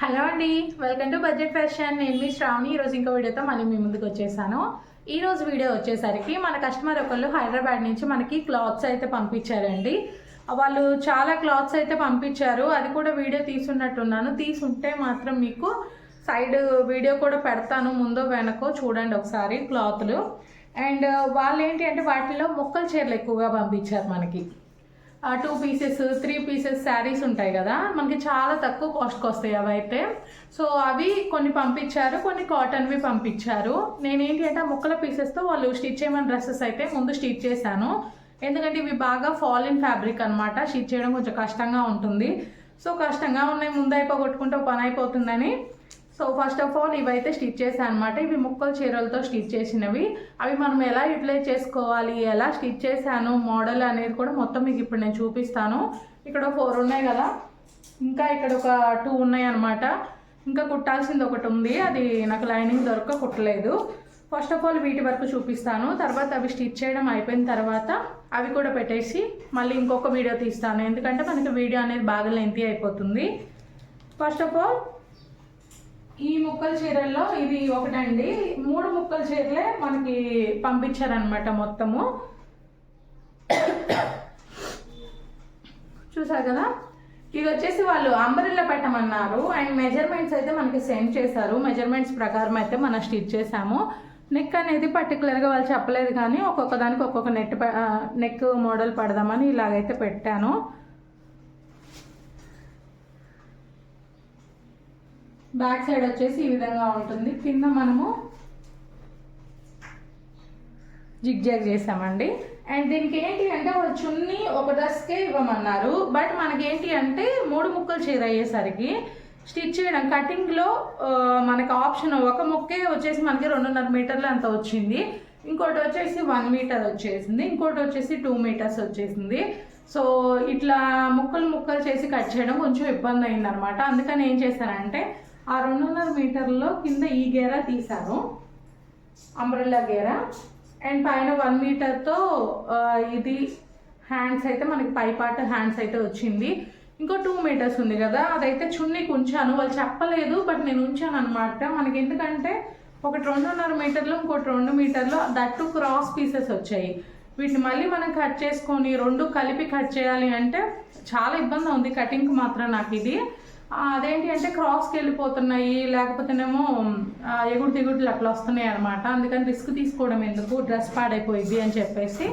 Hello అండి welcome to budget fashion. నేను మీ శ్రావణి. ఈరోజు ఇంకో వీడియోతో మళ్ళీ మీ ముందుకు వచ్చేసాను. ఈరోజు వీడియో వచ్చేసరికి మన కస్టమర్ ఒకళ్ళు హైదరాబాద్ నుంచి మనకి క్లాత్స్ అయితే పంపించారండి. వాళ్ళు చాలా క్లాత్స్ అయితే పంపించారు. అది కూడా వీడియో తీసున్నట్టున్నాను తీసుంటే మాత్రం మీకు సైడ్ వీడియో కూడా పెడతాను. ముందో వెనకో చూడండి ఒకసారి క్లాత్లు. అండ్ వాళ్ళు ఏంటి అంటే వాటిలో మొక్కల చీరలు ఎక్కువగా పంపించారు మనకి. Two pieces three pieces sarees ఉంటాయి కదా. మనకి చాలా తక్కువ కాస్ట్కి వస్తాయి అవి అయితే సో అవి కొన్ని పంపించారు కొన్ని కాటన్వి పంపించారు. నేనేంటి అంటే ఆ ముక్కల పీసెస్తో వాళ్ళు స్టిచ్ చేయమని డ్రెస్సెస్ అయితే ముందు స్టిచ్ చేశాను. ఎందుకంటే ఇవి బాగా ఫాలిన్ ఫ్యాబ్రిక్ అనమాట స్టిచ్ చేయడం కొంచెం కష్టంగా ఉంటుంది. సో కష్టంగా ఉన్నాయి ముందు అయిపోగొట్టుకుంటే పని అయిపోతుందని. సో ఫస్ట్ ఆఫ్ ఆల్ ఇవైతే స్టిచ్ చేశాను అనమాట ఇవి ముక్కలు చీరలతో స్టిచ్ చేసినవి. అవి మనం ఎలా యూటిలైజ్ చేసుకోవాలి ఎలా స్టిచ్ చేశాను మోడల్ అనేది కూడా మొత్తం మీకు ఇప్పుడు నేను చూపిస్తాను. ఇక్కడ ఫోర్ ఉన్నాయి కదా. ఇంకా ఇక్కడ ఒక టూ ఉన్నాయి అనమాట ఇంకా కుట్టాల్సింది ఒకటి ఉంది. అది నాకు లైనింగ్ దొరక కుట్టలేదు. ఫస్ట్ ఆఫ్ ఆల్ వీటి వరకు చూపిస్తాను. తర్వాత అవి స్టిచ్ చేయడం అయిపోయిన తర్వాత అవి కూడా పెట్టేసి మళ్ళీ ఇంకొక వీడియో తీస్తాను. ఎందుకంటే మనకి వీడియో అనేది బాగా లెంతీ అయిపోతుంది. ఫస్ట్ ఆఫ్ ఆల్ ఈ ముక్కల చీరల్లో ఇది ఒకటండి. మూడు ముక్కల చీరలే మనకి పంపించారనమాట మొత్తము. చూసారు కదా? ఇది వచ్చేసి వాళ్ళు అంబరిల్లా పెట్టమన్నారు. అండ్ మెజర్మెంట్స్ అయితే మనకి సెండ్ చేశారు. మెజర్మెంట్స్ ప్రకారం అయితే మనం స్టిచ్ చేసాము నెక్ అనేది పర్టికులర్గా వాళ్ళు చెప్పలేదు కానీ ఒక్కొక్క దానికి ఒక్కొక్క నెట్ నెక్ మోడల్ పడదామని ఇలాగైతే పెట్టాను. బ్యాక్ సైడ్ వచ్చేసి ఈ విధంగా ఉంటుంది. కింద మనము జిగ్జాగ్ చేసామండి. అండ్ దీనికి ఏంటి అంటే వాళ్ళు చున్నీ ఒక డ్రెస్కే ఇవ్వమన్నారు. బట్ మనకి ఏంటి అంటే మూడు ముక్కలు చీర అయ్యేసరికి స్టిచ్ చేయడం కటింగ్లో మనకు ఆప్షన్ ఒక ముక్కే వచ్చేసి మనకి రెండున్నర మీటర్లు అంత వచ్చింది. ఇంకోటి వచ్చేసి వన్ మీటర్ వచ్చేసింది. ఇంకోటి వచ్చేసి టూ మీటర్స్ వచ్చేసింది. సో ఇట్లా ముక్కలు ముక్కలు చేసి కట్ చేయడం కొంచెం ఇబ్బంది అయింది అనమాట అందుకని ఏం చేశానంటే ఆ రెండున్నర మీటర్లో కింద ఈ గేర తీశాను అంబ్రెల్లా గేర. అండ్ పైన వన్ మీటర్తో ఇది హ్యాండ్స్ అయితే మనకి పై పార్ట్ హ్యాండ్స్ అయితే వచ్చింది. ఇంకో టూ మీటర్స్ ఉంది కదా అదైతే చున్నీకి ఉంచాను. వాళ్ళు చెప్పలేదు బట్ నేను ఉంచాను అనమాట మనకి ఎందుకంటే ఒకటి రెండున్నర మీటర్లు ఇంకోటి రెండు మీటర్లు దట్టు క్రాస్ పీసెస్ వచ్చాయి. వీటిని మళ్ళీ మనం కట్ చేసుకొని రెండు కలిపి కట్ చేయాలి అంటే చాలా ఇబ్బంది ఉంది. కటింగ్కి మాత్రం నాకు ఇది. అదేంటి అంటే క్రాస్కి వెళ్ళిపోతున్నాయి లేకపోతేనేమో ఎగుడు దిగుడులు అట్లా వస్తున్నాయి అనమాట అందుకని రిస్క్ తీసుకోవడం ఎందుకు? డ్రెస్ పాడైపోయింది అని చెప్పేసి.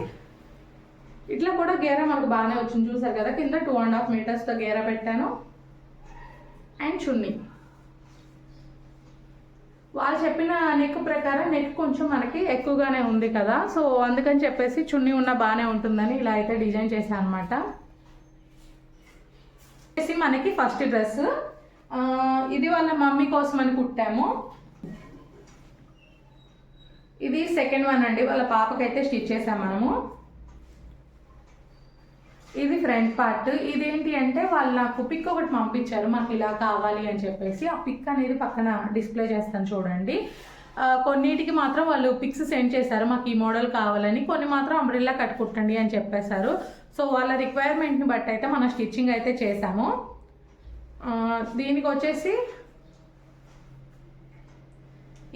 ఇట్లా కూడా గేర మనకు బాగానే వచ్చింది. చూసారు కదా కింద టూ అండ్ హాఫ్ మీటర్స్తో గేర పెట్టాను. అండ్ చున్నీ. వాళ్ళు చెప్పిన నెక్ ప్రకారం నెక్ కొంచెం మనకి ఎక్కువగానే ఉంది కదా. సో అందుకని చెప్పేసి చున్నీ ఉన్న బాగానే ఉంటుందని ఇలా అయితే డిజైన్ చేశాను అనమాట వచ్చేసి మనకి ఫస్ట్ డ్రెస్. ఇది వాళ్ళ మమ్మీ కోసం అని కుట్టాము. ఇది సెకండ్ వన్ అండి. వాళ్ళ పాపకైతే స్టిచ్ చేసాం మనము. ఇది ఫ్రంట్ పార్ట్. ఇదేంటి అంటే వాళ్ళు నాకు పిక్ ఒకటి పంపించారు. మాకు ఇలా కావాలి అని చెప్పేసి. ఆ పిక్ అనేది పక్కన డిస్ప్లే చేస్తాను చూడండి. కొన్నిటికి మాత్రం వాళ్ళు పిక్స్ సెండ్ చేశారు మాకు ఈ మోడల్ కావాలని. కొన్ని మాత్రం అంబ్రిల్లా కట్టుకుంటండి అని చెప్పేశారు. సో వాళ్ళ రిక్వైర్మెంట్ని బట్టి అయితే మనం స్టిచ్చింగ్ అయితే చేసాము దీనికి వచ్చేసి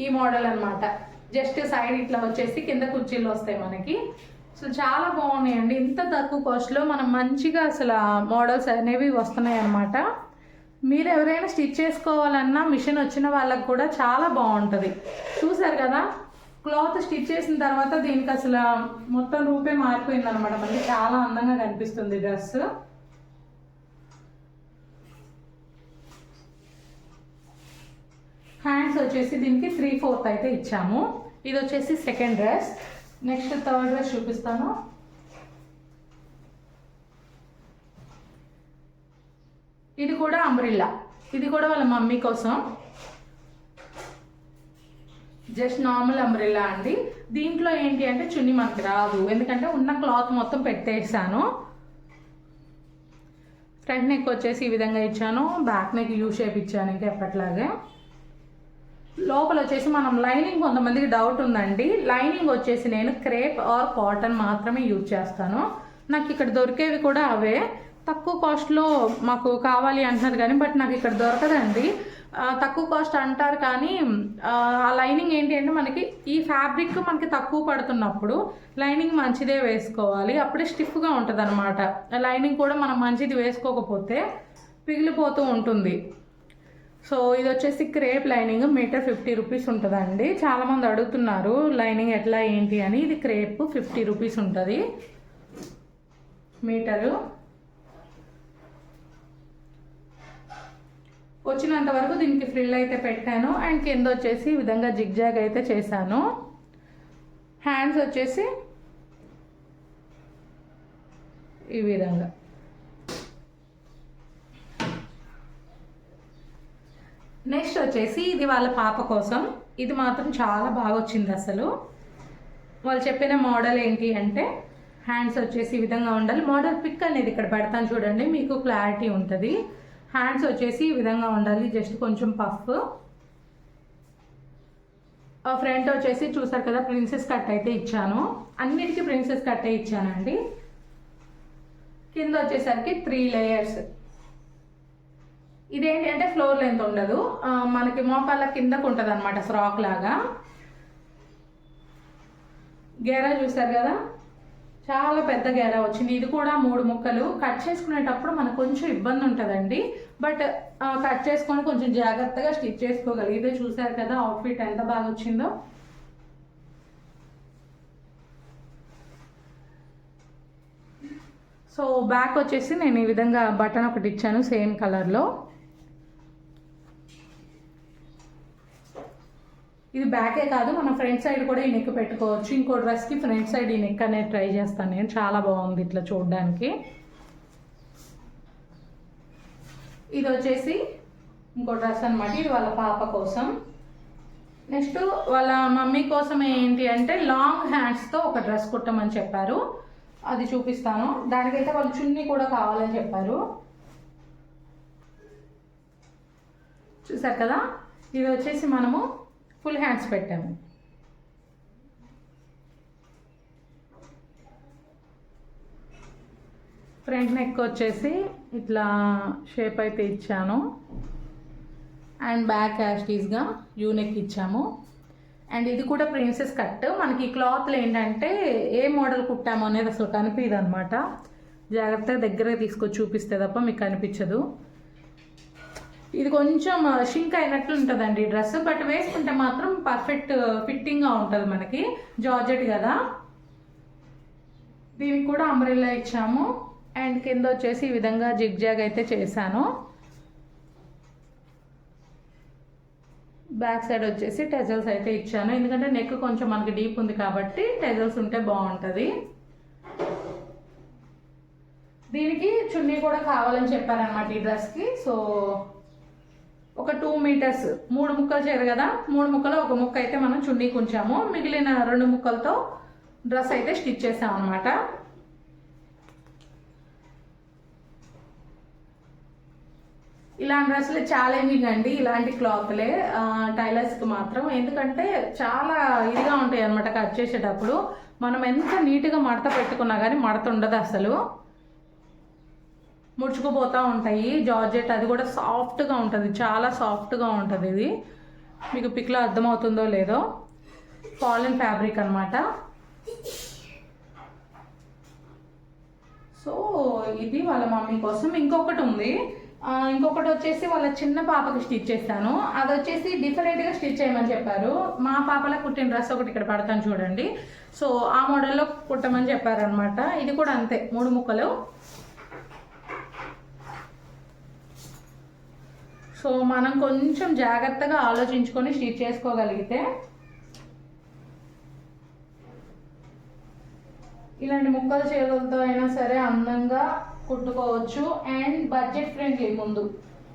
ఈ మోడల్ అనమాట జస్ట్ సైడ్ ఇట్లా వచ్చేసి కింద కుర్చీలు వస్తాయి మనకి. సో చాలా బాగున్నాయండి. ఇంత తక్కువ కాస్ట్లో మనం మంచిగా అసలు మోడల్స్ అనేవి వస్తున్నాయి అన్నమాట మీరు ఎవరైనా స్టిచ్ చేసుకోవాలన్నా మిషన్ వచ్చిన వాళ్ళకి కూడా చాలా బాగుంటుంది. చూసారు కదా? క్లాత్ స్టిచ్ చేసిన తర్వాత దీనికి అసలు మొత్తం రూపే మారిపోయింది అనమాట మనకి చాలా అందంగా కనిపిస్తుంది డ్రెస్. హ్యాండ్స్ వచ్చేసి దీనికి త్రీ ఫోర్త్ అయితే ఇచ్చాము. ఇది వచ్చేసి second dress. Next third dress చూపిస్తాను. ఇది కూడా అంబ్రిల్లా ఇది కూడా వాళ్ళ మమ్మీ కోసం. జస్ట్ నార్మల్ అంబ్రిల్లా అండి. దీంట్లో ఏంటి అంటే చున్నీ మనకి రాదు. ఎందుకంటే ఉన్న క్లాత్ మొత్తం పెట్టేసాను ఫ్రంట్ నెక్ వచ్చేసి ఈ విధంగా ఇచ్చాను. బ్యాక్ నెక్ యూ షేప్ ఇచ్చాను ఇంకా ఎప్పట్లాగే. లోపల వచ్చేసి మనం లైనింగ్ కొంతమందికి డౌట్ ఉందండి. లైనింగ్ వచ్చేసి నేను క్రేప్ ఆర్ కాటన్ మాత్రమే యూజ్ చేస్తాను. నాకు ఇక్కడ దొరికేవి కూడా అవే. తక్కువ కాస్ట్లో మాకు కావాలి అంటున్నారు కానీ బట్ నాకు ఇక్కడ దొరకదండి. తక్కువ కాస్ట్ అంటారు కానీ ఆ లైనింగ్ ఏంటి అంటే మనకి ఈ ఫ్యాబ్రిక్ మనకి తక్కువ పడుతున్నప్పుడు లైనింగ్ మంచిదే వేసుకోవాలి. అప్పుడే స్టిఫ్గా ఉంటుంది అనమాట లైనింగ్ కూడా మనం మంచిది వేసుకోకపోతే పిగిలిపోతూ ఉంటుంది. సో ఇది వచ్చేసి crepe lining metre fifty rupees ఉంటుందండి. చాలామంది అడుగుతున్నారు లైనింగ్ ఎట్లా ఏంటి అని. ఇది క్రేప్ ఫిఫ్టీ రూపీస్ ఉంటుంది. మీటరు. వచ్చినంత వరకు దీనికి ఫ్రిల్ అయితే పెట్టాను. అండ్ కింద వచ్చేసి ఈ విధంగా జిగ్జాగ్ అయితే చేశాను. హ్యాండ్స్ వచ్చేసి ఈ విధంగా. నెక్స్ట్ వచ్చేసి ఇది వాళ్ళ పాప కోసం. ఇది మాత్రం చాలా బాగా వచ్చింది అసలు. వాళ్ళు చెప్పిన మోడల్ ఏంటి అంటే హ్యాండ్స్ వచ్చేసి ఈ విధంగా ఉండాలి. మోడల్ పిక్ అనేది ఇక్కడ పెడతాను చూడండి. మీకు క్లారిటీ ఉంటుంది. హ్యాండ్స్ వచ్చేసి ఈ విధంగా ఉండాలి. జస్ట్ కొంచెం పఫ్ ఫ్రంట్ వచ్చేసి చూసారు కదా ప్రిన్సెస్ కట్ అయితే ఇచ్చాను. అన్నిటికీ ప్రిన్సెస్ కట్టే ఇచ్చానండి. కింద వచ్చేసరికి త్రీ లేయర్స్ ఇదేంటి అంటే ఫ్లోర్ లెంత్ ఉండదు. మనకి మోకాళ్ళ కిందకు ఉంటుంది అనమాట ఫ్రాక్ లాగా. గేరా చూసారు కదా? చాలా పెద్ద గేరా వచ్చింది. ఇది కూడా మూడు ముక్కలు. కట్ చేసుకునేటప్పుడు మనకు కొంచెం ఇబ్బంది ఉంటుందండి. బట్ కట్ చేసుకొని కొంచెం జాగ్రత్తగా స్టిచ్ చేసుకోగలిగితే చూసారు కదా అవుట్ఫిట్ ఎంత బాగా వచ్చిందో. సో బ్యాక్ వచ్చేసి నేను ఈ విధంగా బటన్ ఒకటి ఇచ్చాను సేమ్ కలర్లో. ఇది బ్యాకే కాదు మన ఫ్రంట్ సైడ్ కూడా ఈ నెక్ పెట్టుకోవచ్చు. ఇంకో డ్రెస్కి ఫ్రంట్ సైడ్ ఈ నెక్ అనేది ట్రై చేస్తాను నేను. చాలా బాగుంది ఇట్లా చూడడానికి. ఇది వచ్చేసి ఇంకో డ్రెస్ అనమాట ఇది వాళ్ళ పాప కోసం. నెక్స్ట్ వాళ్ళ మమ్మీ కోసం ఏంటి అంటే లాంగ్ హ్యాండ్స్తో ఒక డ్రెస్ కుట్టమని చెప్పారు. అది చూపిస్తాను. దానికైతే వాళ్ళు చున్నీ కూడా కావాలని చెప్పారు. చూసారు కదా? ఇది వచ్చేసి మనము ఫుల్ హ్యాండ్స్ పెట్టాము. ఫ్రంట్ నెక్ వచ్చేసి ఇట్లా షేప్ అయితే ఇచ్చాను. అండ్ బ్యాక్ యాస్టీస్గా యూ నెక్ ఇచ్చాము. అండ్ ఇది కూడా ప్రిన్సెస్ కట్. మనకి ఈ క్లాత్లు ఏంటంటే ఏ మోడల్ కుట్టాము అనేది అసలు కనిపించదు అనమాట జాగ్రత్తగా దగ్గర తీసుకొచ్చి చూపిస్తే తప్ప మీకు కనిపించదు. ఇది కొంచెం షింక్ అయినట్లు ఉంటుందండి డ్రెస్ బట్ వేసుకుంటే మాత్రం పర్ఫెక్ట్ ఫిట్టింగ్గా ఉంటుంది మనకి. జార్జెట్ కదా. దీనికి కూడా అంబ్రెల్లా ఇచ్చాము. అండ్ కింద వచ్చేసి ఈ విధంగా జిగ్జాగ్ అయితే చేశాను. బ్యాక్ సైడ్ వచ్చేసి టెజల్స్ అయితే ఇచ్చాను. ఎందుకంటే నెక్ కొంచెం మనకి డీప్ ఉంది కాబట్టి టెజల్స్ ఉంటే బాగుంటుంది. దీనికి చున్నీ కూడా కావాలని చెప్పారనమాట ఈ డ్రెస్కి సో ఒక టూ మీటర్స్ మూడు ముక్కలు చేయరు కదా? మూడు ముక్కలు ఒక ముక్క అయితే మనం చున్నీకి ఉంచాము మిగిలిన రెండు ముక్కలతో డ్రెస్ అయితే స్టిచ్ చేసాం అనమాట ఇలాంటి డ్రెస్సులు ఛాలెంజింగ్ అండి. ఇలాంటి క్లాత్లే టైలర్స్కి మాత్రం. ఎందుకంటే చాలా ఇదిగా ఉంటాయి అనమాట కట్ చేసేటప్పుడు. మనం ఎంత నీట్గా మడత పెట్టుకున్నా కానీ మడత ఉండదు అసలు. ముడుచుకుపోతూ ఉంటాయి. జార్జెట్ అది కూడా సాఫ్ట్గా ఉంటుంది. చాలా సాఫ్ట్గా ఉంటుంది ఇది. మీకు పిక్లో అర్థమవుతుందో లేదో. ఫాలిన్ ఫ్యాబ్రిక్ అనమాట సో ఇది వాళ్ళ మమ్మీ కోసం ఇంకొకటి ఉంది. ఇంకొకటి వచ్చేసి వాళ్ళ చిన్న పాపకి స్టిచ్ చేస్తాను అది వచ్చేసి డిఫరెంట్గా స్టిచ్ చేయమని చెప్పారు. మా పాపల కుట్టిన డ్రెస్ ఒకటి ఇక్కడ పడతాను చూడండి. సో ఆ మోడల్లో కుట్టమని చెప్పారనమాట ఇది కూడా అంతే. మూడు ముక్కలు. సో మనం కొంచెం జాగ్రత్తగా ఆలోచించుకొని స్టిచ్ చేసుకోగలిగితే ఇలాంటి ముక్కల చీరలతో అయినా సరే అందంగా కుట్టుకోవచ్చు అండ్ బడ్జెట్ ఫ్రెండ్లీ ముందు.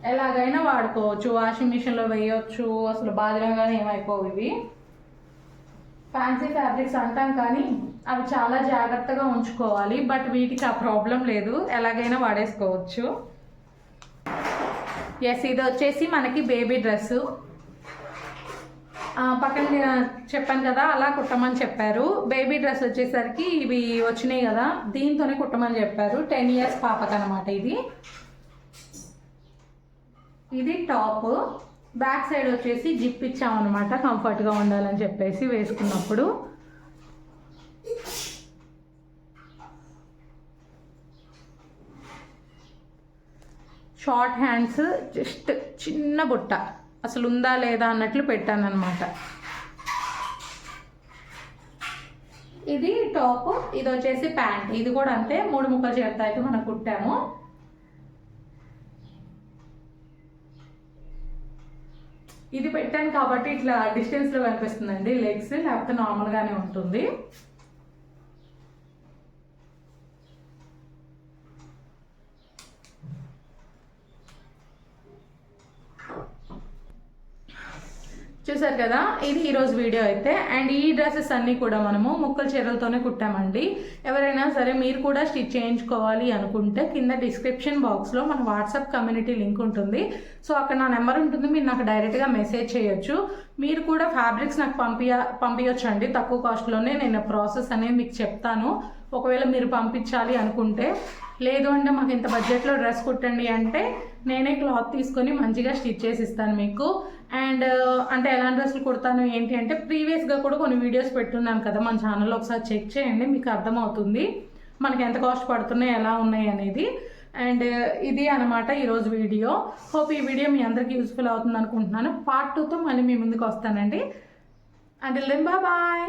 ఎలాగైనా వాడుకోవచ్చు. వాషింగ్ మిషన్లో వేయవచ్చు అసలు బాధ్యంగానే ఏమైపోవు ఇవి. ఫ్యాన్సీ ఫ్యాబ్రిక్స్ అంటాం కానీ అవి చాలా జాగ్రత్తగా ఉంచుకోవాలి. బట్ వీటికి ఆ ప్రాబ్లం లేదు. ఎలాగైనా వాడేసుకోవచ్చు. ఎస్ ఇది వచ్చేసి మనకి బేబీ డ్రెస్సు పక్కన చెప్పాను కదా అలా కుట్టమని చెప్పారు. బేబీ డ్రెస్ వచ్చేసరికి ఇవి వచ్చినాయి కదా దీంతోనే కుట్టమని చెప్పారు. టెన్ ఇయర్స్ పాపకి అనమాట ఇది. ఇది టాప్ బ్యాక్ సైడ్ వచ్చేసి జిప్ ఇచ్చామన్నమాట కంఫర్ట్గా ఉండాలని చెప్పేసి వేసుకున్నప్పుడు. షార్ట్ హ్యాండ్స్ జస్ట్ చిన్న బుట్ట. అసలు ఉందా లేదా అన్నట్లు పెట్టాను అనమాట ఇది టాప్ ఇది వచ్చేసి ప్యాంట్. ఇది కూడా అంతే మూడు ముక్కలు చేరుతా అయితే మనం కుట్టాము. ఇది పెట్టాను కాబట్టి ఇట్లా డిస్టెన్స్లో కనిపిస్తుందండి లెగ్స్ లేకపోతే నార్మల్గానే ఉంటుంది. చూసారు కదా? ఇది ఈరోజు వీడియో అయితే. అండ్ ఈ డ్రెస్సెస్ అన్నీ కూడా మనము ముక్కల చీరలతోనే కుట్టామండి. ఎవరైనా సరే మీరు కూడా స్టిచ్ చేయించుకోవాలి అనుకుంటే కింద డిస్క్రిప్షన్ బాక్స్లో మన వాట్సాప్ కమ్యూనిటీ లింక్ ఉంటుంది. సో అక్కడ నా నెంబర్ ఉంటుంది. మీరు నాకు డైరెక్ట్గా మెసేజ్ చేయొచ్చు. మీరు కూడా ఫ్యాబ్రిక్స్ నాకు పంపియ పంపించచ్చు అండి తక్కువ కాస్ట్లోనే నేను ప్రాసెస్ అనేది మీకు చెప్తాను. ఒకవేళ మీరు పంపించాలి అనుకుంటే. లేదు అంటే మాకు ఇంత బడ్జెట్లో డ్రెస్ కుట్టండి అంటే నేనే క్లాత్ తీసుకొని మంచిగా స్టిచ్ చేసి ఇస్తాను మీకు. అండ్ uh, అంటే ఎలాంటి డ్రెస్సులు కుడతాను ఏంటి అంటే ప్రీవియస్గా కూడా కొన్ని వీడియోస్ పెట్టున్నాను కదా మన ఛానల్లో ఒకసారి చెక్ చేయండి మీకు అర్థమవుతుంది. మనకి ఎంత కాస్ట్ పడుతున్నాయి ఎలా ఉన్నాయి అనేది. అండ్ uh, ఇది అనమాట ఈరోజు వీడియో. హోప్ ఈ వీడియో మీ అందరికీ యూస్ఫుల్ అవుతుంది అనుకుంటున్నాను. పార్ట్ టూతో మళ్ళీ మీ ముందుకు వస్తానండి. And then bye